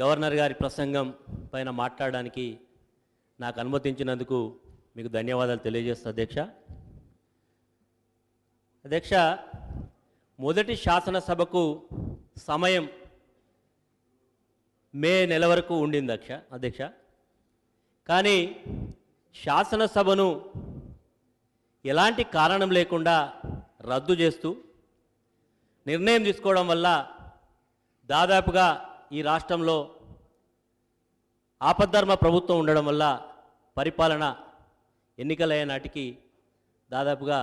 Governor గారి ప్రసంగం పైన మాట్లాడడానికి నాకు అనుమతించినందుకు మీకు ధన్యవాదాలు తెలియజేస్తా అధ్యక్ష. అధ్యక్ష మొదటి శాసనసభకు సమయం మే నెల వరకు ఉండింది అధ్యక్ష అధ్యక్ష. కానీ శాసనసభను ఎలాంటి కారణం లేకుండా రద్దు చేస్తూ నిర్ణయం తీసుకోవడం వల్ల దాదాపుగా ఈ రాష్ట్రంలో ఆపద్ధర్మ ప్రభుత్వం ఉండడం వల్ల పరిపాలన ఎన్నికలయ్యే నాటికి దాదాపుగా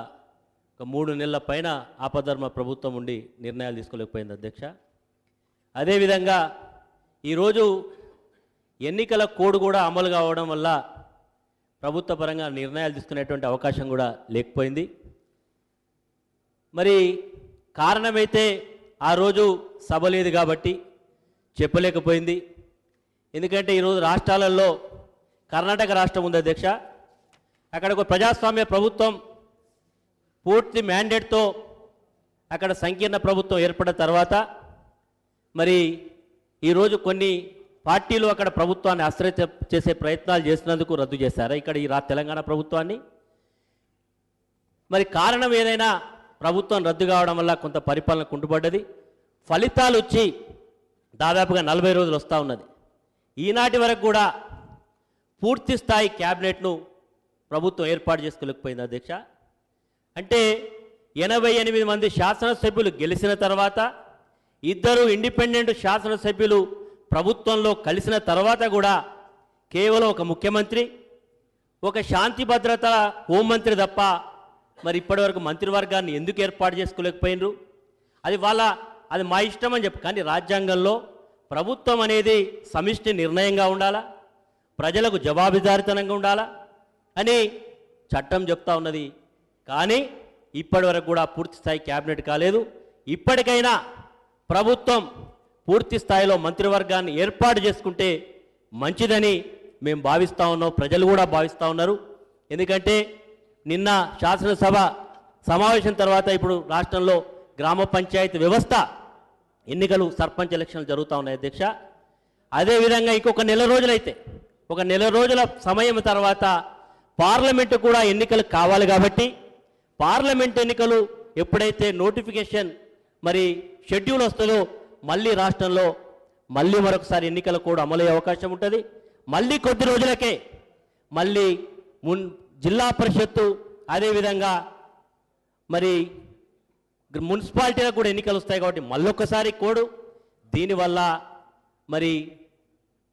ఒక మూడు నెలల పైన ఆపద్ధర్మ ప్రభుత్వం ఉండి నిర్ణయాలు తీసుకోలేకపోయింది అధ్యక్ష. అదేవిధంగా ఈరోజు ఎన్నికల కోడ్ కూడా అమలు కావడం వల్ల ప్రభుత్వ పరంగా నిర్ణయాలు తీసుకునేటువంటి అవకాశం కూడా లేకపోయింది. మరి కారణమైతే ఆ రోజు సభ లేదు కాబట్టి చెప్పలేకపోయింది. ఎందుకంటే ఈరోజు రాష్ట్రాలలో కర్ణాటక రాష్ట్రం ఉంది అధ్యక్ష. అక్కడ ఒక ప్రజాస్వామ్య ప్రభుత్వం పూర్తి మ్యాండేట్తో అక్కడ సంకీర్ణ ప్రభుత్వం ఏర్పడిన తర్వాత మరి ఈరోజు కొన్ని పార్టీలు అక్కడ ప్రభుత్వాన్ని ఆశ్రయ చేసే ప్రయత్నాలు చేసినందుకు రద్దు చేశారా. ఇక్కడ ఈ రా తెలంగాణ ప్రభుత్వాన్ని. మరి కారణం ఏదైనా ప్రభుత్వం రద్దు కావడం వల్ల కొంత పరిపాలన కుంటుపడ్డది. ఫలితాలు వచ్చి దాదాపుగా నలభై రోజులు వస్తూ ఉన్నది. ఈనాటి వరకు కూడా పూర్తి స్థాయి క్యాబినెట్ను ప్రభుత్వం ఏర్పాటు చేసుకోలేకపోయింది అధ్యక్ష. అంటే ఎనభై ఎనిమిది మంది శాసనసభ్యులు గెలిచిన తర్వాత ఇద్దరు ఇండిపెండెంట్ శాసనసభ్యులు ప్రభుత్వంలో కలిసిన తర్వాత కూడా కేవలం ఒక ముఖ్యమంత్రి ఒక శాంతి భద్రత హోంమంత్రి తప్ప మరి ఇప్పటివరకు మంత్రివర్గాన్ని ఎందుకు ఏర్పాటు చేసుకోలేకపోయినరు? అది వాళ్ళ అది మా ఇష్టం అని చెప్పు. కానీ రాజ్యాంగంలో ప్రభుత్వం అనేది సమిష్టి నిర్ణయంగా ఉండాలా? ప్రజలకు జవాబుదారితనంగా ఉండాలా? అని చట్టం చెప్తా ఉన్నది. కానీ ఇప్పటివరకు కూడా పూర్తి స్థాయి క్యాబినెట్ కాలేదు. ఇప్పటికైనా ప్రభుత్వం పూర్తి స్థాయిలో మంత్రివర్గాన్ని ఏర్పాటు చేసుకుంటే మంచిదని మేము భావిస్తూ ఉన్నాం. ప్రజలు కూడా భావిస్తూ ఉన్నారు. ఎందుకంటే నిన్న శాసనసభ సమావేశం తర్వాత ఇప్పుడు రాష్ట్రంలో గ్రామ పంచాయతీ వ్యవస్థ ఎన్నికలు సర్పంచ్ ఎలక్షన్లు జరుగుతూ ఉన్నాయి అధ్యక్ష. అదేవిధంగా ఇంకొక నెల రోజులైతే ఒక నెల రోజుల సమయం తర్వాత పార్లమెంటు కూడా ఎన్నికలు కావాలి కాబట్టి పార్లమెంట్ ఎన్నికలు ఎప్పుడైతే నోటిఫికేషన్ మరి షెడ్యూల్ వస్తుందో మళ్ళీ రాష్ట్రంలో మళ్ళీ మరొకసారి ఎన్నికలు కూడా అమలయ్యే అవకాశం ఉంటుంది. మళ్ళీ కొద్ది రోజులకే మళ్ళీ మున్ జిల్లా పరిషత్తు అదేవిధంగా మరి మున్సిపాలిటీలకు కూడా ఎన్నికలు వస్తాయి కాబట్టి మళ్ళొక్కసారి కోడు. దీనివల్ల మరి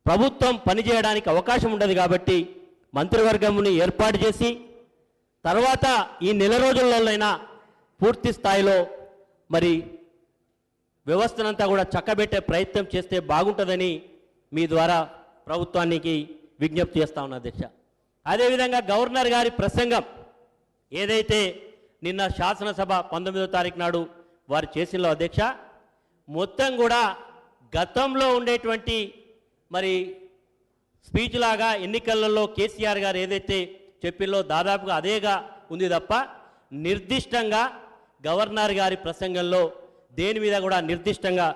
ప్రభుత్వం పనిచేయడానికి అవకాశం ఉండదు కాబట్టి మంత్రివర్గంని ఏర్పాటు చేసి తర్వాత ఈ నెల రోజులలోనైనా పూర్తి స్థాయిలో మరి వ్యవస్థనంతా కూడా చక్కబెట్టే ప్రయత్నం చేస్తే బాగుంటుందని మీ ద్వారా ప్రభుత్వానికి విజ్ఞప్తి చేస్తా ఉన్నా అధ్యక్ష. అదేవిధంగా గవర్నర్ గారి ప్రసంగం ఏదైతే నిన్న శాసనసభ పంతొమ్మిదో తారీఖు నాడు వారు చేసినలో అధ్యక్ష. మొత్తం కూడా గతంలో ఉండేటువంటి మరి స్పీచ్ లాగా ఎన్నికలలో కేసీఆర్ గారు ఏదైతే చెప్పిల్లో దాదాపుగా అదేగా ఉంది తప్ప నిర్దిష్టంగా గవర్నర్ గారి ప్రసంగంలో దేని మీద కూడా నిర్దిష్టంగా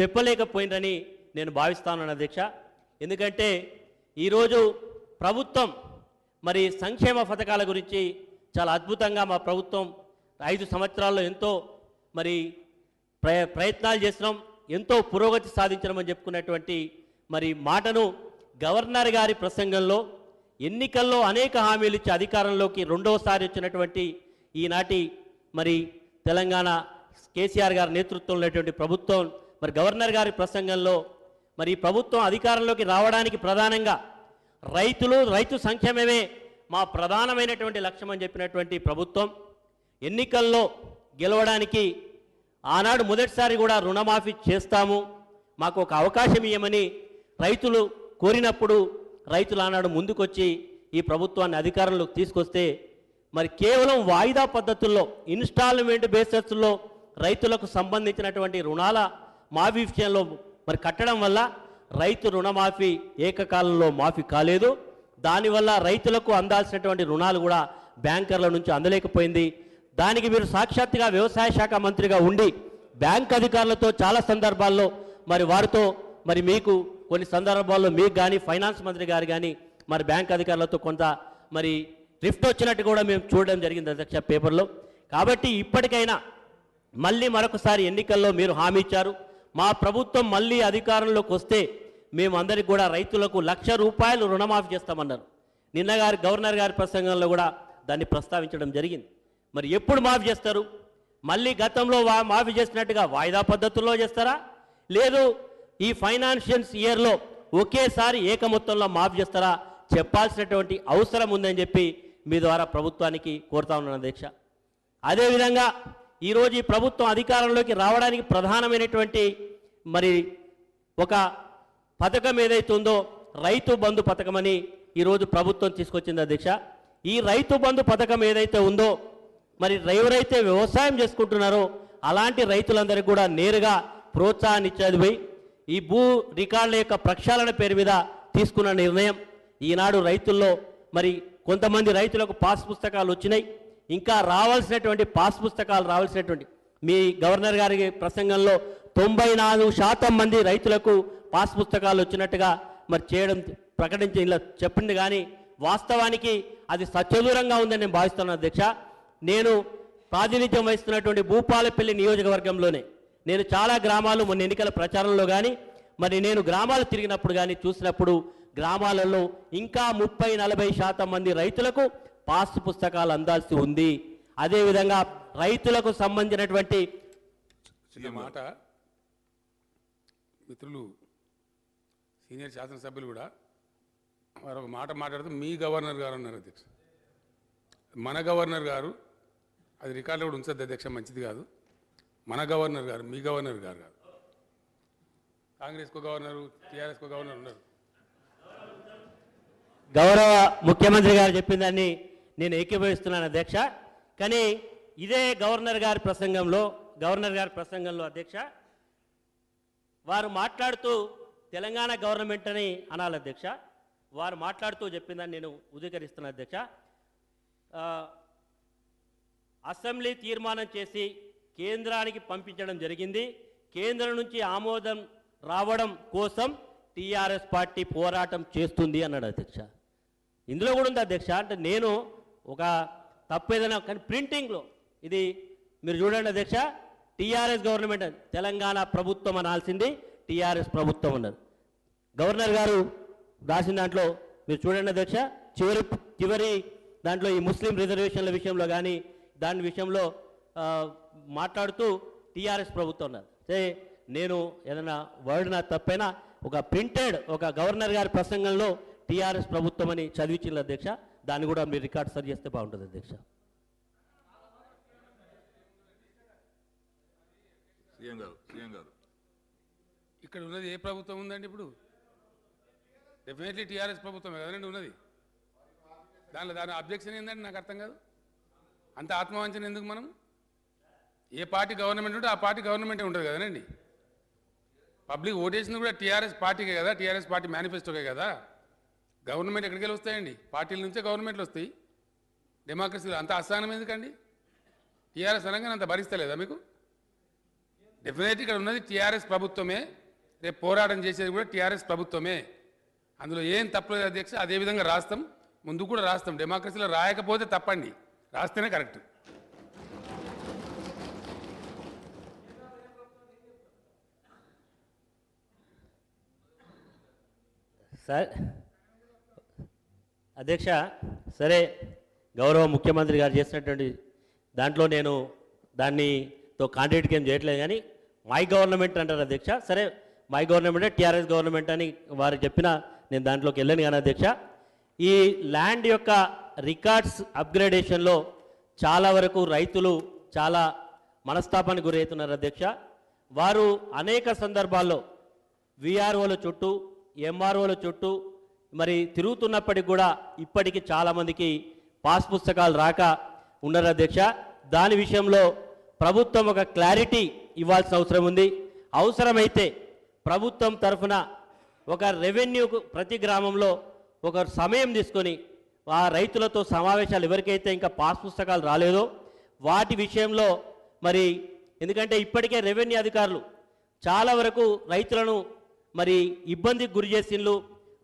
చెప్పలేకపోయిందని నేను భావిస్తాను అధ్యక్ష. ఎందుకంటే ఈరోజు ప్రభుత్వం మరి సంక్షేమ పథకాల గురించి చాలా అద్భుతంగా మా ప్రభుత్వం ఐదు సంవత్సరాల్లో ఎంతో మరి ప్రయ ప్రయత్నాలు చేసినాం ఎంతో పురోగతి సాధించడం చెప్పుకున్నటువంటి మరి మాటను గవర్నర్ గారి ప్రసంగంలో ఎన్నికల్లో అనేక హామీలు ఇచ్చి అధికారంలోకి రెండవసారి వచ్చినటువంటి ఈనాటి మరి తెలంగాణ కేసీఆర్ గారి నేతృత్వంలో ఉన్నటువంటి ప్రభుత్వం మరి గవర్నర్ గారి ప్రసంగంలో మరి ప్రభుత్వం అధికారంలోకి రావడానికి ప్రధానంగా రైతులు రైతు సంక్షేమమే మా ప్రధానమైనటువంటి లక్ష్యం అని చెప్పినటువంటి ప్రభుత్వం ఎన్నికల్లో గెలవడానికి ఆనాడు మొదటిసారి కూడా రుణమాఫీ చేస్తాము. మాకు ఒక అవకాశం ఇవ్వమని రైతులు కోరినప్పుడు రైతులు ఆనాడు ముందుకొచ్చి ఈ ప్రభుత్వాన్ని అధికారంలోకి తీసుకొస్తే మరి కేవలం వాయిదా పద్ధతుల్లో ఇన్స్టాల్మెంట్ బేసెస్లో రైతులకు సంబంధించినటువంటి రుణాల మాఫీ విషయంలో మరి కట్టడం వల్ల రైతు రుణమాఫీ ఏకకాలంలో మాఫీ కాలేదు. దానివల్ల రైతులకు అందాల్సినటువంటి రుణాలు కూడా బ్యాంకర్ల నుంచి అందలేకపోయింది. దానికి మీరు సాక్షాత్తుగా వ్యవసాయ శాఖ మంత్రిగా ఉండి బ్యాంక్ అధికారులతో చాలా సందర్భాల్లో మరి వారితో మరి మీకు కొన్ని సందర్భాల్లో మీకు కానీ ఫైనాన్స్ మంత్రి గారు కానీ మరి బ్యాంక్ అధికారులతో కొంత మరి రిఫ్ట్ వచ్చినట్టు కూడా మేము చూడడం జరిగింది అధ్యక్ష పేపర్లో. కాబట్టి ఇప్పటికైనా మళ్ళీ మరొకసారి ఎన్నికల్లో మీరు హామీ ఇచ్చారు. మా ప్రభుత్వం మళ్ళీ అధికారంలోకి వస్తే మేమందరికి కూడా రైతులకు లక్ష రూపాయలు రుణమాఫీ చేస్తామన్నారు. నిన్న గారి గవర్నర్ గారి ప్రసంగంలో కూడా దాన్ని ప్రస్తావించడం జరిగింది. మరి ఎప్పుడు మాఫీ చేస్తారు? మళ్ళీ గతంలో మాఫీ చేసినట్టుగా వాయిదా పద్ధతుల్లో చేస్తారా? లేదు ఈ ఫైనాన్షియల్స్ ఇయర్లో ఒకేసారి ఏక మొత్తంలో మాఫీ చేస్తారా? చెప్పాల్సినటువంటి అవసరం ఉందని చెప్పి మీ ద్వారా ప్రభుత్వానికి కోరుతా ఉన్నాను అధ్యక్ష. అదేవిధంగా ఈరోజు ఈ ప్రభుత్వం అధికారంలోకి రావడానికి ప్రధానమైనటువంటి మరి ఒక పథకం ఏదైతే ఉందో రైతు బంధు పథకం అని ఈరోజు ప్రభుత్వం తీసుకొచ్చింది అధ్యక్ష. ఈ రైతు బంధు పథకం ఏదైతే ఉందో మరి ఎవరైతే వ్యవసాయం చేసుకుంటున్నారో అలాంటి రైతులందరికీ కూడా నేరుగా ప్రోత్సాహాన్ని ఇచ్చేది పోయి ఈ భూ రికార్డుల యొక్క ప్రక్షాళన పేరు మీద తీసుకున్న నిర్ణయం. ఈనాడు రైతుల్లో మరి కొంతమంది రైతులకు పాస్ పుస్తకాలు వచ్చినాయి. ఇంకా రావాల్సినటువంటి పాస్ పుస్తకాలు రావాల్సినటువంటి మీ గవర్నర్ గారి ప్రసంగంలో తొంభై నాలుగు శాతం మంది రైతులకు పాస్ పుస్తకాలు వచ్చినట్టుగా మరి చేయడం ప్రకటించి ఇలా చెప్పింది కానీ వాస్తవానికి అది సత్యదూరంగా ఉందని నేను భావిస్తున్నాను అధ్యక్ష. నేను ప్రాతినిధ్యం వహిస్తున్నటువంటి భూపాలపల్లి నియోజకవర్గంలోనే నేను చాలా గ్రామాలు మొన్న ఎన్నికల ప్రచారంలో కానీ మరి నేను గ్రామాలు తిరిగినప్పుడు కానీ చూసినప్పుడు గ్రామాలలో ఇంకా ముప్పై నలభై శాతం మంది రైతులకు పాస్ పుస్తకాలు అందాల్సి ఉంది. అదేవిధంగా రైతులకు సంబంధించినటువంటి మాట. మిత్రులు సీనియర్ శాసనసభ్యులు కూడా వారు ఒక మాట మాట్లాడుతూ మీ గవర్నర్ గారు అన్నారు అధ్యక్ష. మన గవర్నర్ గారు అది రికార్డులో కూడా ఉంచద్దు అధ్యక్ష మంచిది కాదు. మన గవర్నర్ గారు మీ గవర్నర్ గారు కాదు. కాంగ్రెస్కు గవర్నరు టీఆర్ఎస్కు గవర్నర్ ఉన్నారు. గౌరవ ముఖ్యమంత్రి గారు చెప్పిన దాన్ని నేను ఏకీభవిస్తున్నాను అధ్యక్ష. కానీ ఇదే గవర్నర్ గారి ప్రసంగంలో గవర్నర్ గారి ప్రసంగంలో అధ్యక్ష వారు మాట్లాడుతూ తెలంగాణ గవర్నమెంట్ అని అనాలి అధ్యక్ష. వారు మాట్లాడుతూ చెప్పిందని నేను ఉదీకరిస్తున్నా అధ్యక్ష. అసెంబ్లీ తీర్మానం చేసి కేంద్రానికి పంపించడం జరిగింది. కేంద్రం నుంచి ఆమోదం రావడం కోసం టీఆర్ఎస్ పార్టీ పోరాటం చేస్తుంది అన్నాడు అధ్యక్ష. ఇందులో కూడా ఉంది అధ్యక్ష? అంటే నేను ఒక తప్పు ఏదైనా కానీ ప్రింటింగ్లో ఇది మీరు చూడండి అధ్యక్ష. టీఆర్ఎస్ గవర్నమెంట్ తెలంగాణ ప్రభుత్వం అనాల్సింది. టీఆర్ఎస్ ప్రభుత్వం అన్నది. గవర్నర్ గారు రాసిన దాంట్లో మీరు చూడండి అధ్యక్ష చివరి చివరి దాంట్లో ఈ ముస్లిం రిజర్వేషన్ల విషయంలో కానీ దాని విషయంలో మాట్లాడుతూ టీఆర్ఎస్ ప్రభుత్వం సరే నేను ఏదైనా వర్డ్ నా తప్పైనా ఒక ప్రింటెడ్ ఒక గవర్నర్ గారి ప్రసంగంలో టీఆర్ఎస్ ప్రభుత్వం అని చదివించిన అధ్యక్ష. దాన్ని కూడా మీరు రికార్డ్ సరి చేస్తే బాగుంటుంది అధ్యక్ష. సీఎం గారు సీఎం గారు. ఇక్కడ ఉన్నది ఏ ప్రభుత్వం ఉందండి ఇప్పుడు? డెఫినెట్లీ టీఆర్ఎస్ ప్రభుత్వమే కదండి ఉన్నది. దానిలో దాని అబ్జెక్షన్ ఏంటంటే నాకు అర్థం కాదు. అంత ఆత్మవంచన ఎందుకు మనం? ఏ పార్టీ గవర్నమెంట్ ఉంటే ఆ పార్టీ గవర్నమెంటే ఉంటుంది కదండి పబ్లిక్ ఓటేసింది కూడా టీఆర్ఎస్ పార్టీకే కదా టీఆర్ఎస్ పార్టీ మేనిఫెస్టోకే కదా. గవర్నమెంట్ ఎక్కడికి వెళ్ళి వస్తాయండి? పార్టీల నుంచే గవర్నమెంట్లు వస్తాయి. డెమోక్రసీలో అంత అసహనం ఎందుకండి? టీఆర్ఎస్ అనగానే అంత భరిస్తలేదా మీకు? డెఫినెట్ ఇక్కడ ఉన్నది టీఆర్ఎస్ ప్రభుత్వమే. రేపు పోరాటం చేసేది కూడా టీఆర్ఎస్ ప్రభుత్వమే. అందులో ఏం తప్పలేదు అధ్యక్ష అదే విధంగా రాస్తాం. ముందు కూడా రాస్తాం. డెమోక్రసీలో రాయకపోతే తప్పండి. రాస్తేనే కరెక్ట్ సార్ అధ్యక్ష సరే గౌరవ ముఖ్యమంత్రి గారు చేసినటువంటి దాంట్లో నేను దాన్నితో కాంట్రాక్ట్కి ఏం చేయట్లేదు కానీ మై గవర్నమెంట్ అంటారు అధ్యక్ష. సరే మై గవర్నమెంటే టీఆర్ఎస్ గవర్నమెంట్ అని వారు చెప్పిన నేను దాంట్లోకి వెళ్ళాను కానీ అధ్యక్ష. ఈ ల్యాండ్ యొక్క రికార్డ్స్ అప్గ్రేడేషన్లో చాలా వరకు రైతులు చాలా మనస్తాపానికి గురవుతున్నారు అధ్యక్ష. వారు అనేక సందర్భాల్లో విఆర్ఓల చుట్టూ ఎంఆర్ఓల చుట్టూ మరి తిరుగుతున్నప్పటికి కూడా ఇప్పటికీ చాలామందికి పాస్ పుస్తకాలు రాక ఉన్నారు అధ్యక్ష. దాని విషయంలో ప్రభుత్వం ఒక క్లారిటీ ఇవ్వాల్సిన అవసరం ఉంది. అవసరమైతే ప్రభుత్వం తరఫున ఒక రెవెన్యూ ప్రతి గ్రామంలో ఒక సమయం తీసుకొని ఆ రైతులతో సమావేశాలు ఎవరికైతే ఇంకా పాస్ పుస్తకాలు రాలేదో వాటి విషయంలో మరి ఎందుకంటే ఇప్పటికే రెవెన్యూ అధికారులు చాలా వరకు రైతులను మరి ఇబ్బందికి గురి చేసిండ్లు.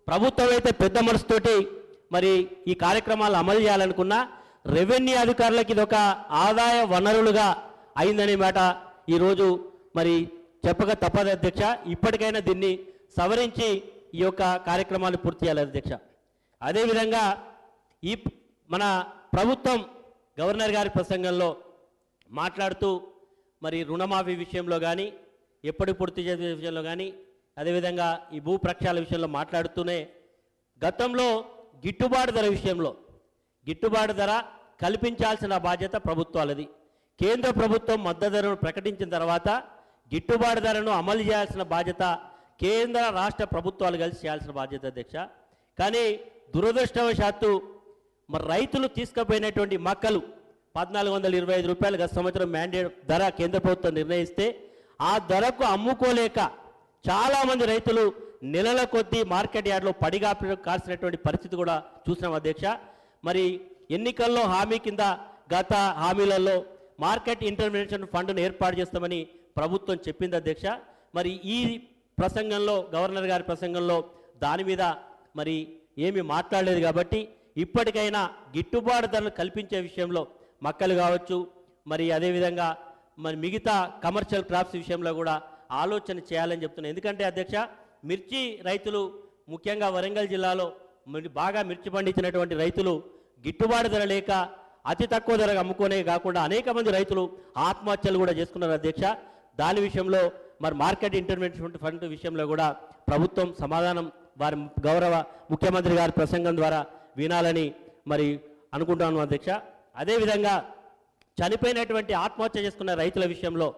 ప్రభుత్వం అయితే పెద్ద మనసుతోటి మరి ఈ కార్యక్రమాలు అమలు చేయాలనుకున్నా రెవెన్యూ అధికారులకు ఇది ఒక ఆదాయ వనరులుగా అయిందనే మాట ఈరోజు మరి చెప్పక తప్పదు అధ్యక్ష. ఇప్పటికైనా దీన్ని సవరించి ఈ యొక్క కార్యక్రమాలు పూర్తి చేయాలి అధ్యక్ష. అదేవిధంగా ఈ మన ప్రభుత్వం గవర్నర్ గారి ప్రసంగంలో మాట్లాడుతూ మరి రుణమాఫీ విషయంలో కానీ ఎప్పటి పూర్తి చేసే విషయంలో కానీ అదేవిధంగా ఈ భూ ప్రక్షాల విషయంలో మాట్లాడుతూనే గతంలో గిట్టుబాటు ధర విషయంలో గిట్టుబాటు ధర కల్పించాల్సిన బాధ్యత ప్రభుత్వాలది. కేంద్ర ప్రభుత్వం మద్దతు ధరను ప్రకటించిన తర్వాత గిట్టుబాటు ధరను అమలు చేయాల్సిన బాధ్యత కేంద్ర రాష్ట్ర ప్రభుత్వాలు కలిసి చేయాల్సిన బాధ్యత అధ్యక్ష. కానీ దురదృష్టవశాత్తు మరి రైతులు తీసుకుపోయినటువంటి మక్కలు పద్నాలుగు వందల ఇరవై ఐదు రూపాయలు గత సంవత్సరం మ్యాండేట్ ధర కేంద్ర ప్రభుత్వం నిర్ణయిస్తే ఆ ధరకు అమ్ముకోలేక చాలామంది రైతులు నెలల కొద్దీ మార్కెట్ యార్డ్లో పడిగాపి కాల్సినటువంటి పరిస్థితి కూడా చూసినాం అధ్యక్ష. మరి ఎన్నికల్లో హామీ కింద గత హామీలలో మార్కెట్ ఇంటర్వెన్షన్ ఫండ్ను ఏర్పాటు చేస్తామని ప్రభుత్వం చెప్పింది అధ్యక్ష. మరి ఈ ప్రసంగంలో గవర్నర్ గారి ప్రసంగంలో దాని మీద మరి ఏమీ మాట్లాడలేదు కాబట్టి ఇప్పటికైనా గిట్టుబాటు ధరలు కల్పించే విషయంలో మక్కలు కావచ్చు మరి అదేవిధంగా మరి మిగతా కమర్షియల్ క్రాప్స్ విషయంలో కూడా ఆలోచన చేయాలని చెప్తున్నాను. ఎందుకంటే అధ్యక్ష మిర్చి రైతులు ముఖ్యంగా వరంగల్ జిల్లాలో మరి బాగా మిర్చి పండించినటువంటి రైతులు గిట్టుబాటు ధర లేక అతి తక్కువ ధరకు అమ్ముకునే కాకుండా అనేక మంది రైతులు ఆత్మహత్యలు కూడా చేసుకున్నారు అధ్యక్ష. దాని విషయంలో మరి మార్కెట్ ఇంటర్వెన్షన్ ఫండ్ విషయంలో కూడా ప్రభుత్వం సమాధానం వారి గౌరవ ముఖ్యమంత్రి గారి ప్రసంగం ద్వారా వినాలని మరి అనుకుంటాను అధ్యక్ష. అదేవిధంగా చనిపోయినటువంటి ఆత్మహత్య చేసుకున్న రైతుల విషయంలో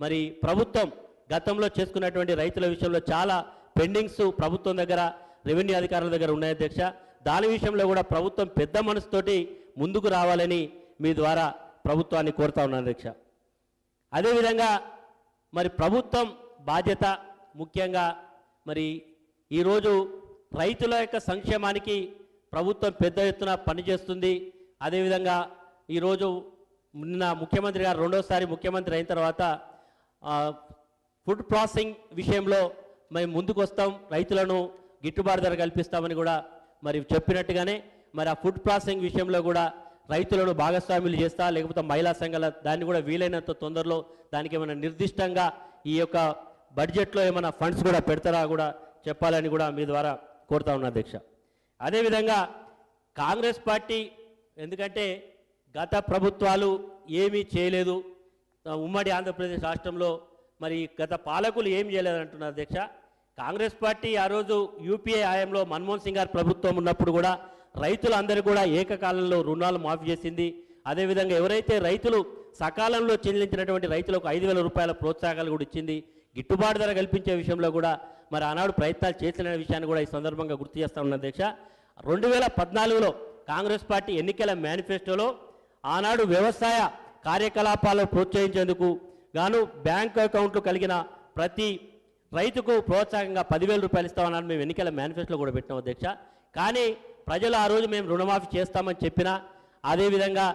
మరి ప్రభుత్వం గతంలో చేసుకున్నటువంటి రైతుల విషయంలో చాలా పెండింగ్స్ ప్రభుత్వం దగ్గర రెవెన్యూ అధికారుల దగ్గర ఉన్నాయి అధ్యక్ష. దాని విషయంలో కూడా ప్రభుత్వం పెద్ద మనసుతోటి ముందుకు రావాలని మీ ద్వారా ప్రభుత్వాన్ని కోరుతా ఉన్నాను అధ్యక్ష. అదేవిధంగా మరి ప్రభుత్వం బాధ్యత ముఖ్యంగా మరి ఈరోజు రైతుల యొక్క సంక్షేమానికి ప్రభుత్వం పెద్ద ఎత్తున పనిచేస్తుంది. అదేవిధంగా ఈరోజు నిన్న ముఖ్యమంత్రి గారు రెండోసారి ముఖ్యమంత్రి అయిన తర్వాత ఫుడ్ ప్రాసెసింగ్ విషయంలో మేము ముందుకు వస్తాం రైతులను గిట్టుబాటు ధర కల్పిస్తామని కూడా మరి చెప్పినట్టుగానే మరి ఆ ఫుడ్ ప్రాసెసింగ్ విషయంలో కూడా రైతులను భాగస్వాములు చేస్తా లేకపోతే మహిళా సంఘాల దాన్ని కూడా వీలైనంత తొందరలో దానికి ఏమైనా నిర్దిష్టంగా ఈ యొక్క బడ్జెట్లో ఏమైనా ఫండ్స్ కూడా పెడతారా కూడా చెప్పాలని కూడా మీ ద్వారా కోరుతా ఉన్నా అధ్యక్ష. అదేవిధంగా కాంగ్రెస్ పార్టీ ఎందుకంటే గత ప్రభుత్వాలు ఏమీ చేయలేదు. ఉమ్మడి ఆంధ్రప్రదేశ్ రాష్ట్రంలో మరి గత పాలకులు ఏం చేయలేదంటున్నారు అధ్యక్ష. కాంగ్రెస్ పార్టీ ఆ రోజు యూపీఏ హయాంలో మన్మోహన్ సింగ్ గారు ప్రభుత్వం ఉన్నప్పుడు కూడా రైతులందరూ కూడా ఏకకాలంలో రుణాలు మాఫీ చేసింది. అదేవిధంగా ఎవరైతే రైతులు సకాలంలో చెల్లించినటువంటి రైతులకు ఐదు వేల రూపాయల ప్రోత్సాహాలు కూడా ఇచ్చింది గిట్టుబాటు ధర కల్పించే విషయంలో కూడా మరి ఆనాడు ప్రయత్నాలు చేసిన విషయాన్ని కూడా ఈ సందర్భంగా గుర్తు చేస్తా ఉన్న అధ్యక్ష రెండు వేల పద్నాలుగులో కాంగ్రెస్ పార్టీ ఎన్నికల మేనిఫెస్టోలో ఆనాడు వ్యవసాయ కార్యకలాపాలను ప్రోత్సహించేందుకు గాను బ్యాంక్ అకౌంట్లు కలిగిన ప్రతి రైతుకు ప్రోత్సాహంగా పదివేల రూపాయలు ఇస్తామన్నారు. మేము ఎన్నికల మేనిఫెస్టోలో కూడా పెట్టినాం అధ్యక్ష కానీ ప్రజలు ఆ రోజు మేము రుణమాఫీ చేస్తామని చెప్పినా అదేవిధంగా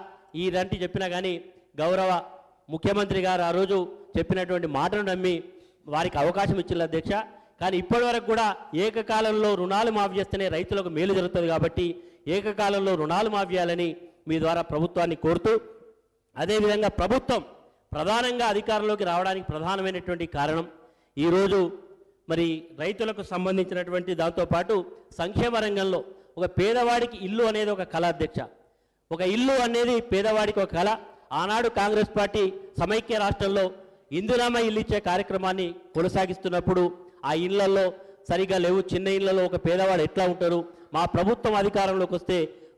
ఈ రంటి చెప్పినా కానీ గౌరవ ముఖ్యమంత్రి గారు ఆ రోజు చెప్పినటువంటి మాటను నమ్మి వారికి అవకాశం ఇచ్చింది అధ్యక్ష. కానీ ఇప్పటి వరకు కూడా ఏకకాలంలో రుణాలు మాఫీ చేస్తేనే రైతులకు మేలు జరుగుతుంది కాబట్టి ఏకకాలంలో రుణాలు మాఫీ చేయాలని మీ ద్వారా ప్రభుత్వాన్ని కోరుతూ అదేవిధంగా ప్రభుత్వం ప్రధానంగా అధికారంలోకి రావడానికి ప్రధానమైనటువంటి కారణం. ఈరోజు మరి రైతులకు సంబంధించినటువంటి దాంతోపాటు సంక్షేమ రంగంలో ఒక పేదవాడికి ఇల్లు అనేది ఒక కళ అధ్యక్ష. ఒక ఇల్లు అనేది పేదవాడికి ఒక కళ. ఆనాడు కాంగ్రెస్ పార్టీ సమైక్య రాష్ట్రంలో ఇందిరామ ఇల్లు ఇచ్చే కార్యక్రమాన్ని కొనసాగిస్తున్నప్పుడు ఆ ఇళ్ళలో సరిగా లేవు. చిన్న ఇళ్ళలో ఒక పేదవాడు ఎట్లా ఉంటారు? మా ప్రభుత్వం అధికారంలోకి వస్తే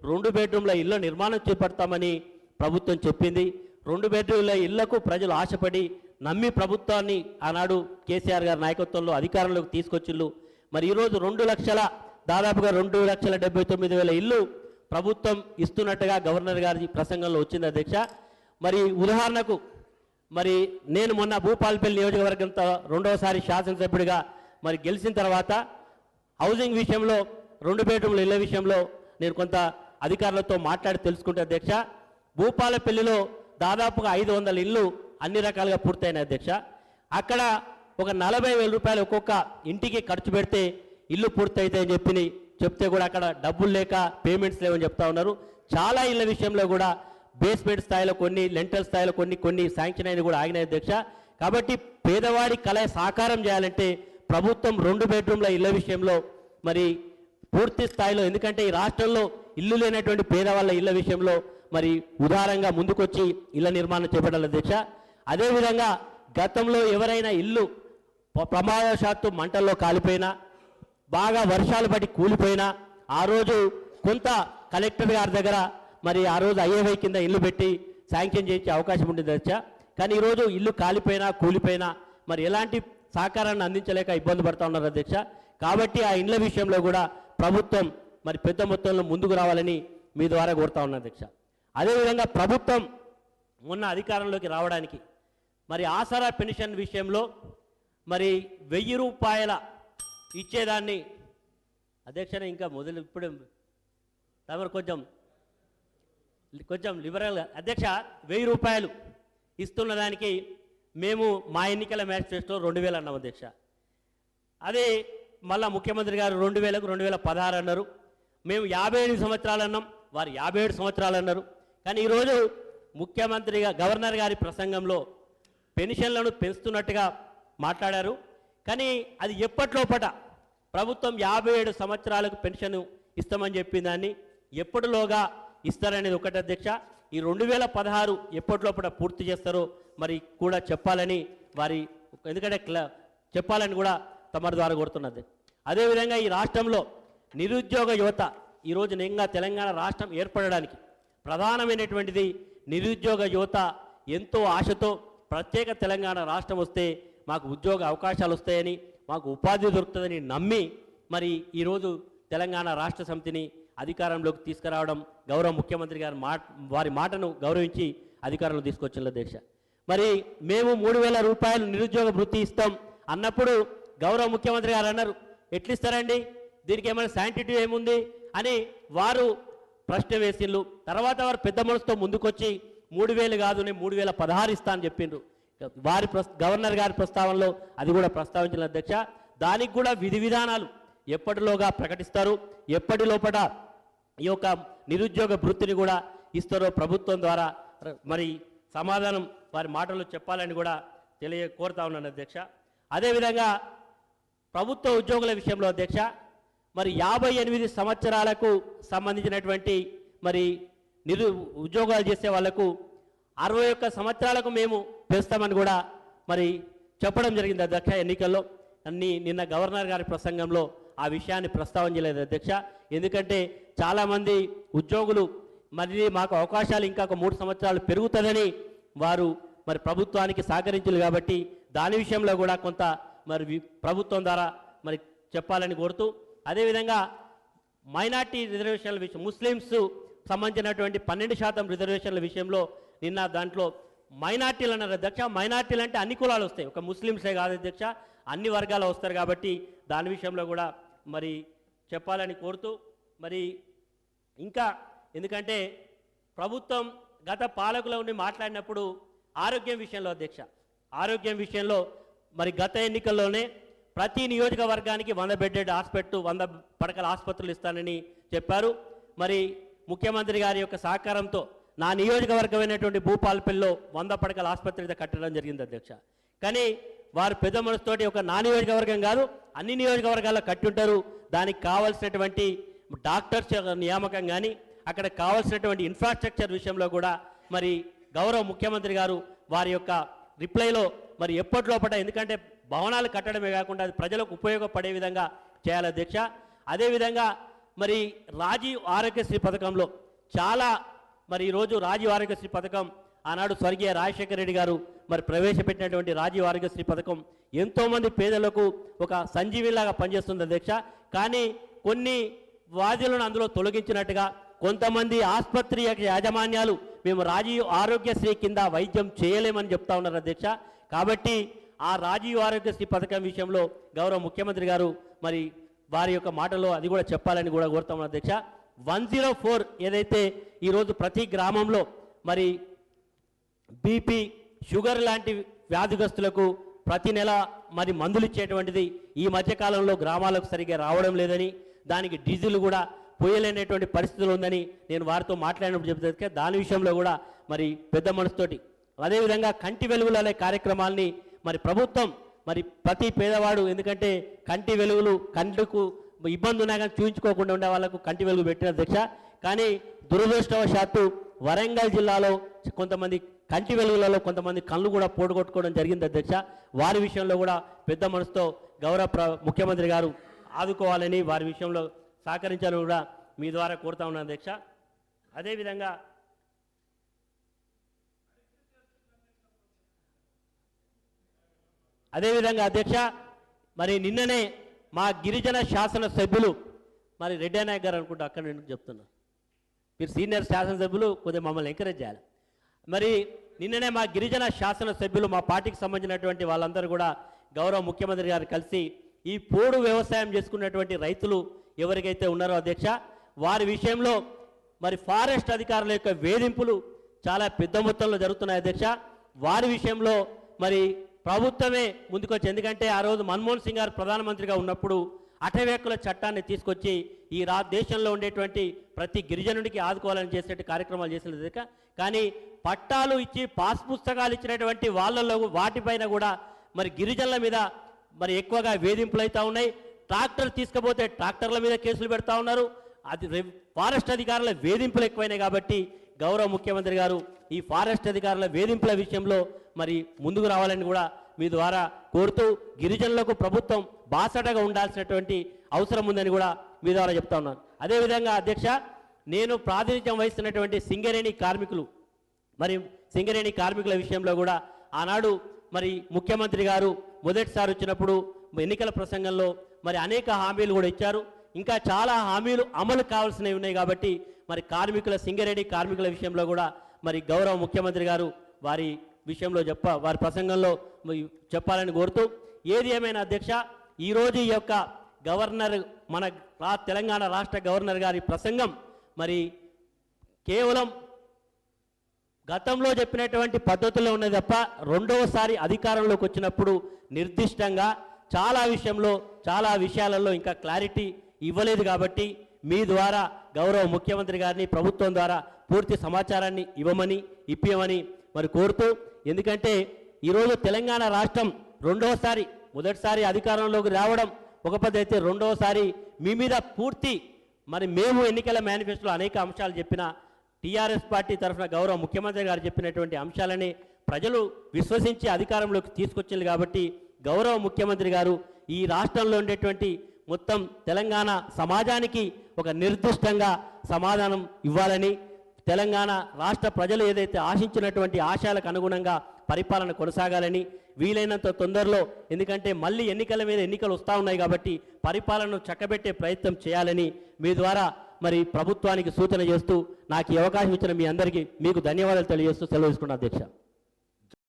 రెండు బెడ్రూమ్ల ఇళ్ళ నిర్మాణం చేపడతామని ప్రభుత్వం చెప్పింది. రెండు బెడ్రూమ్ల ఇళ్ళకు ప్రజలు ఆశపడి నమ్మి ప్రభుత్వాన్ని ఆనాడు కేసీఆర్ గారి నాయకత్వంలో అధికారంలోకి తీసుకొచ్చిళ్ళు మరి ఈరోజు రెండు లక్షల దాదాపుగా రెండు లక్షల డెబ్బై తొమ్మిది వేల ఇల్లు ప్రభుత్వం ఇస్తున్నట్టుగా గవర్నర్ గారి ప్రసంగంలో వచ్చింది అధ్యక్ష. మరి ఉదాహరణకు మరి నేను మొన్న భూపాలపల్లి నియోజకవర్గంతో రెండవసారి శాసనసభ్యుడిగా మరి గెలిచిన తర్వాత హౌసింగ్ విషయంలో రెండు బెడ్రూమ్ల ఇళ్ళ విషయంలో నేను కొంత అధికారులతో మాట్లాడి తెలుసుకుంటే అధ్యక్ష భూపాలపల్లిలో దాదాపుగా ఐదు వందల ఇళ్ళు అన్ని రకాలుగా పూర్తయిన అధ్యక్ష. అక్కడ ఒక నలభై వేల రూపాయలు ఒక్కొక్క ఇంటికి ఖర్చు పెడితే ఇల్లు పూర్తయితాయని చెప్పి చెప్తే కూడా అక్కడ డబ్బులు లేక పేమెంట్స్ లేవని చెప్తా ఉన్నారు. చాలా ఇళ్ళ విషయంలో కూడా బేస్మెంట్ స్థాయిలో కొన్ని లెంటల్ స్థాయిలో కొన్ని కొన్ని శాంక్షన్ అయినవి కూడా ఆగినాయి అధ్యక్ష. కాబట్టి పేదవాడి కళ సాకారం చేయాలంటే ప్రభుత్వం రెండు బెడ్రూమ్ల ఇళ్ళ విషయంలో మరి పూర్తి స్థాయిలో ఎందుకంటే ఈ రాష్ట్రంలో ఇల్లు లేనటువంటి పేదవాళ్ళ ఇళ్ళ విషయంలో మరి ఉదారంగా ముందుకొచ్చి ఇళ్ళ నిర్మాణం చేపట్టాలి అధ్యక్ష. అదేవిధంగా గతంలో ఎవరైనా ఇల్లు ప్రమాదశాత్తు ప్రమాదవశాత్తు మంటల్లో కాలిపోయినా బాగా వర్షాలు పడి కూలిపోయినా ఆ రోజు కొంత కలెక్టర్ గారి దగ్గర మరి ఆ రోజు ఐఏవై కింద ఇల్లు పెట్టి శాంక్షన్ చేయించే అవకాశం ఉండేది వచ్చా కానీ ఈరోజు ఇల్లు కాలిపోయినా కూలిపోయినా మరి ఎలాంటి సహకారాన్ని అందించలేక ఇబ్బంది పడుతూ ఉన్నారు అధ్యక్ష. కాబట్టి ఆ ఇండ్ల విషయంలో కూడా ప్రభుత్వం మరి పెద్ద మొత్తంలో ముందుకు రావాలని మీ ద్వారా కోరుతా ఉన్నా అధ్యక్ష. అదేవిధంగా ప్రభుత్వం ఉన్న అధికారంలోకి రావడానికి మరి ఆసరా పెన్షన్ విషయంలో మరి వెయ్యి రూపాయల ఇచ్చేదాన్ని. అధ్యక్షన ఇంకా మొదలు ఇప్పుడు తమరు కొంచెం కొంచెం లిబరల్ అధ్యక్ష వెయ్యి రూపాయలు ఇస్తున్న దానికి మేము మా ఎన్నికల మేనిఫెస్టో రెండు వేలు అన్నాం అధ్యక్ష. అదే మళ్ళా ముఖ్యమంత్రి గారు రెండు వేలకు రెండు వేల పదహారు అన్నారు. మేము యాభై ఎనిమిది సంవత్సరాలు అన్నాం వారు యాభై ఏడు సంవత్సరాలు అన్నారు. కానీ ఈరోజు ముఖ్యమంత్రిగా గవర్నర్ గారి ప్రసంగంలో పెన్షన్లను పెంచుతున్నట్టుగా మాట్లాడారు. కానీ అది ఎప్పటిలోపట? ప్రభుత్వం యాభై ఏడు సంవత్సరాలకు పెన్షన్ ఇస్తామని చెప్పిన దాన్ని ఎప్పటిలోగా ఇస్తారనేది ఒకటి అధ్యక్ష. ఈ రెండు వేల పదహారు ఎప్పటిలోపట పూర్తి చేస్తారో మరి కూడా చెప్పాలని వారి ఎందుకంటే చెప్పాలని కూడా తమ ద్వారా కోరుతున్నది. అదేవిధంగా ఈ రాష్ట్రంలో నిరుద్యోగ యువత ఈరోజు నిజంగా తెలంగాణ రాష్ట్రం ఏర్పడడానికి ప్రధానమైనటువంటిది నిరుద్యోగ యువత ఎంతో ఆశతో ప్రత్యేక తెలంగాణ రాష్ట్రం వస్తే మాకు ఉద్యోగ అవకాశాలు వస్తాయని మాకు ఉపాధి దొరుకుతుందని నమ్మి మరి ఈరోజు తెలంగాణ రాష్ట్ర సమితిని అధికారంలోకి తీసుకురావడం గౌరవ ముఖ్యమంత్రి గారి మాట వారి మాటను గౌరవించి అధికారంలో తీసుకొచ్చిన దేశ మరి మేము మూడు వేల రూపాయలు నిరుద్యోగ వృత్తి ఇస్తాం అన్నప్పుడు గౌరవ ముఖ్యమంత్రి గారు అన్నారు ఎట్లిస్తారండి? దీనికి ఏమైనా శాంటిటీ ఏముంది? అని వారు ప్రశ్న వేసిండ్రు. తర్వాత వారు పెద్ద మనసుతో ముందుకొచ్చి మూడు వేలు కాదు నేను మూడు వేల పదహారు ఇస్తా అని చెప్పిండ్రు. వారి గవర్నర్ గారి ప్రస్తావనలో అది కూడా ప్రస్తావించిన అధ్యక్ష. దానికి కూడా విధి విధానాలు ఎప్పటిలోగా ప్రకటిస్తారు ఎప్పటి లోపల ఈ యొక్క నిరుద్యోగ వృత్తిని కూడా ఇస్తారో ప్రభుత్వం ద్వారా మరి సమాధానం వారి మాటల్లో చెప్పాలని కూడా తెలియ కోరుతా ఉన్నాను అధ్యక్ష. అదేవిధంగా ప్రభుత్వ ఉద్యోగుల విషయంలో అధ్యక్ష మరి యాభై ఎనిమిది సంవత్సరాలకు సంబంధించినటువంటి మరి నిరు ఉద్యోగాలు చేసే వాళ్ళకు అరవై ఒక్క సంవత్సరాలకు మేము పెంచుతామని కూడా మరి చెప్పడం జరిగింది అధ్యక్ష ఎన్నికల్లో. అన్ని నిన్న గవర్నర్ గారి ప్రసంగంలో ఆ విషయాన్ని ప్రస్తావన చేయలేదు అధ్యక్ష. ఎందుకంటే చాలామంది ఉద్యోగులు మరి మాకు అవకాశాలు ఇంకా ఒక మూడు సంవత్సరాలు పెరుగుతుందని వారు మరి ప్రభుత్వానికి సహకరించారు కాబట్టి దాని విషయంలో కూడా కొంత మరి ప్రభుత్వం ద్వారా మరి చెప్పాలని కోరుతూ అదేవిధంగా మైనార్టీ రిజర్వేషన్ల విషయం ముస్లిమ్స్ సంబంధించినటువంటి పన్నెండు శాతం రిజర్వేషన్ల విషయంలో నిన్న దాంట్లో మైనార్టీలు అన్నారు అధ్యక్ష. మైనార్టీలు అంటే అన్ని కులాలు వస్తాయి. ఒక ముస్లిమ్సే కాదు అధ్యక్ష. అన్ని వర్గాలు వస్తారు కాబట్టి దాని విషయంలో కూడా మరి చెప్పాలని కోరుతూ మరి ఇంకా ఎందుకంటే ప్రభుత్వం గత పాలకుల ఉండి మాట్లాడినప్పుడు ఆరోగ్యం విషయంలో అధ్యక్ష. ఆరోగ్యం విషయంలో మరి గత ఎన్నికల్లోనే ప్రతి నియోజకవర్గానికి వంద బెడ్డెడ్ హాస్పిటల్ వంద పడకల ఆసుపత్రులు ఇస్తానని చెప్పారు. మరి ముఖ్యమంత్రి గారి యొక్క సహకారంతో నా నియోజకవర్గమైనటువంటి భూపాలపల్లిలో వంద పడకల ఆసుపత్రి కట్టడం జరిగింది అధ్యక్ష. కానీ వారు పెద్ద మనసుతోటి ఒక నా నియోజకవర్గం కాదు అన్ని నియోజకవర్గాల్లో కట్టి ఉంటారు దానికి కావాల్సినటువంటి డాక్టర్స్ నియామకం కానీ అక్కడ కావాల్సినటువంటి ఇన్ఫ్రాస్ట్రక్చర్ విషయంలో కూడా మరి గౌరవ ముఖ్యమంత్రి గారు వారి యొక్క రిప్లైలో మరి ఎప్పటిలోపట ఎందుకంటే భవనాలు కట్టడమే కాకుండా అది ప్రజలకు ఉపయోగపడే విధంగా చేయాలి అధ్యక్ష. అదేవిధంగా మరి రాజీవ్ ఆరోగ్యశ్రీ పథకంలో చాలా మరి ఈరోజు రాజీవ్ ఆరోగ్యశ్రీ పథకం ఆనాడు స్వర్గీయ రాజశేఖర రెడ్డి గారు మరి ప్రవేశపెట్టినటువంటి రాజీవ్ ఆరోగ్యశ్రీ పథకం ఎంతోమంది పేదలకు ఒక సంజీవిలాగా పనిచేస్తుంది అధ్యక్ష. కానీ కొన్ని వ్యాధులను అందులో తొలగించినట్టుగా కొంతమంది ఆసుపత్రి యొక్క యాజమాన్యాలు మేము రాజీవ్ ఆరోగ్యశ్రీ కింద వైద్యం చేయలేమని చెప్తా ఉన్నారు అధ్యక్ష. కాబట్టి ఆ రాజీవ్ ఆరోగ్యశ్రీ పథకం విషయంలో గౌరవ ముఖ్యమంత్రి గారు మరి వారి యొక్క మాటలో అది కూడా చెప్పాలని కూడా కోరుతాం అధ్యక్ష. వన్ జీరో ఫోర్ ఏదైతే ఈరోజు ప్రతి గ్రామంలో మరి బీపీ షుగర్ లాంటి వ్యాధిగ్రస్తులకు ప్రతి నెల మరి మందులు ఇచ్చేటువంటిది ఈ మధ్యకాలంలో గ్రామాలకు సరిగ్గా రావడం లేదని దానికి డీజిల్ కూడా పోయలేనటువంటి పరిస్థితులు ఉందని నేను వారితో మాట్లాడినప్పుడు చెప్తే దాని విషయంలో కూడా మరి పెద్ద మనసుతోటి. అదేవిధంగా కంటి వెలుగులు అనే కార్యక్రమాల్ని మరి ప్రభుత్వం మరి ప్రతి పేదవాడు ఎందుకంటే కంటి వెలుగులు కండ్లకు ఇబ్బంది ఉన్నా కానీ చూపించుకోకుండా ఉండే వాళ్ళకు కంటి వెలుగు పెట్టిన దక్ష కానీ దురదృష్టవశాత్తు వరంగల్ జిల్లాలో కొంతమంది కంటి వెలుగులలో కొంతమంది కళ్ళు కూడా పోటుకొట్టుకోవడం జరిగింది అధ్యక్ష. వారి విషయంలో కూడా పెద్ద మనసుతో గౌరవ ప్ర ముఖ్యమంత్రి గారు ఆదుకోవాలని వారి విషయంలో సహకరించాలని కూడా మీ ద్వారా కోరుతా ఉన్నాను అధ్యక్ష. అదేవిధంగా అదేవిధంగా అధ్యక్ష మరి నిన్ననే మా గిరిజన శాసన సభ్యులు మరి రెడ్డి నాయక్ గారు అనుకుంటా అక్కడ నేను చెప్తున్నా. మీరు సీనియర్ శాసనసభ్యులు కొద్దిగా మమ్మల్ని ఎంకరేజ్ చేయాలి. మరి నిన్ననే మా గిరిజన శాసనసభ్యులు మా పార్టీకి సంబంధించినటువంటి వాళ్ళందరూ కూడా గౌరవ ముఖ్యమంత్రి గారు కలిసి ఈ పోడు వ్యవసాయం చేసుకున్నటువంటి రైతులు ఎవరికైతే ఉన్నారో అధ్యక్ష వారి విషయంలో మరి ఫారెస్ట్ అధికారుల యొక్క వేధింపులు చాలా పెద్ద మొత్తంలో జరుగుతున్నాయి అధ్యక్ష. వారి విషయంలో మరి ప్రభుత్వమే ముందుకొచ్చి ఎందుకంటే ఆ రోజు మన్మోహన్ సింగ్ గారు ప్రధానమంత్రిగా ఉన్నప్పుడు అటవేకుల చట్టాన్ని తీసుకొచ్చి ఈ రా దేశంలో ఉండేటువంటి ప్రతి గిరిజనుడికి ఆదుకోవాలని చేసేటువంటి కార్యక్రమాలు చేసిన అధ్యక్ష కానీ పట్టాలు ఇచ్చి పాస్ పుస్తకాలు ఇచ్చినటువంటి వాళ్ళలో వాటిపైన కూడా మరి గిరిజనుల మీద మరి ఎక్కువగా వేధింపులు అవుతూ ఉన్నాయి. ట్రాక్టర్ తీసుకపోతే ట్రాక్టర్ల మీద కేసులు పెడతా ఉన్నారు. అది ఫారెస్ట్ అధికారుల వేధింపులు ఎక్కువైనాయి కాబట్టి గౌరవ ముఖ్యమంత్రి గారు ఈ ఫారెస్ట్ అధికారుల వేధింపుల విషయంలో మరి ముందుకు రావాలని కూడా మీ ద్వారా కోరుతూ గిరిజనులకు ప్రభుత్వం బాసటగా ఉండాల్సినటువంటి అవసరం ఉందని కూడా మీ ద్వారా చెప్తా ఉన్నాను. అదేవిధంగా అధ్యక్ష నేను ప్రాతినిధ్యం వహిస్తున్నటువంటి సింగరేణి కార్మికులు మరి సింగరేణి కార్మికుల విషయంలో కూడా ఆనాడు మరి ముఖ్యమంత్రి గారు మొదటిసారి వచ్చినప్పుడు ఎన్నికల ప్రసంగంలో మరి అనేక హామీలు కూడా ఇచ్చారు. ఇంకా చాలా హామీలు అమలు కావాల్సినవి ఉన్నాయి కాబట్టి మరి కార్మికుల సింగరేణి కార్మికుల విషయంలో కూడా మరి గౌరవ ముఖ్యమంత్రి గారు వారి విషయంలో చెప్ప వారి ప్రసంగంలో మరి చెప్పాలని కోరుతూ ఏది ఏమైనా అధ్యక్ష ఈరోజు ఈ యొక్క గవర్నర్ మన తెలంగాణ రాష్ట్ర గవర్నర్ గారి ప్రసంగం మరి కేవలం గతంలో చెప్పినటువంటి పద్ధతుల్లో ఉన్నది తప్ప రెండవసారి అధికారంలోకి వచ్చినప్పుడు నిర్దిష్టంగా చాలా విషయంలో చాలా విషయాలలో ఇంకా క్లారిటీ ఇవ్వలేదు కాబట్టి మీ ద్వారా గౌరవ ముఖ్యమంత్రి గారిని ప్రభుత్వం ద్వారా పూర్తి సమాచారాన్ని ఇవ్వమని ఇప్పియమని మరి కోరుతూ ఎందుకంటే ఈరోజు తెలంగాణ రాష్ట్రం రెండవసారి మొదటిసారి అధికారంలోకి రావడం ఒక పద్ధతి అయితే రెండవసారి మీ మీద పూర్తి మరి మేము ఎన్నికల మేనిఫెస్టోలో అనేక అంశాలు చెప్పిన టీఆర్ఎస్ పార్టీ తరఫున గౌరవ ముఖ్యమంత్రి గారు చెప్పినటువంటి అంశాలని ప్రజలు విశ్వసించి అధికారంలోకి తీసుకొచ్చింది కాబట్టి గౌరవ ముఖ్యమంత్రి గారు ఈ రాష్ట్రంలో ఉండేటువంటి మొత్తం తెలంగాణ సమాజానికి ఒక నిర్దిష్టంగా సమాధానం ఇవ్వాలని తెలంగాణ రాష్ట్ర ప్రజలు ఏదైతే ఆశించినటువంటి ఆశయాలకు అనుగుణంగా పరిపాలన కొనసాగాలని వీలైనంత తొందరలో ఎందుకంటే మళ్ళీ ఎన్నికల మీద ఎన్నికలు వస్తూ ఉన్నాయి కాబట్టి పరిపాలనను చక్కబెట్టే ప్రయత్నం చేయాలని మీ ద్వారా మరి ప్రభుత్వానికి సూచన చేస్తూ నాకు ఈ అవకాశం ఇచ్చిన మీ అందరికీ మీకు ధన్యవాదాలు తెలియజేస్తూ సెలవు తీసుకున్న అధ్యక్ష.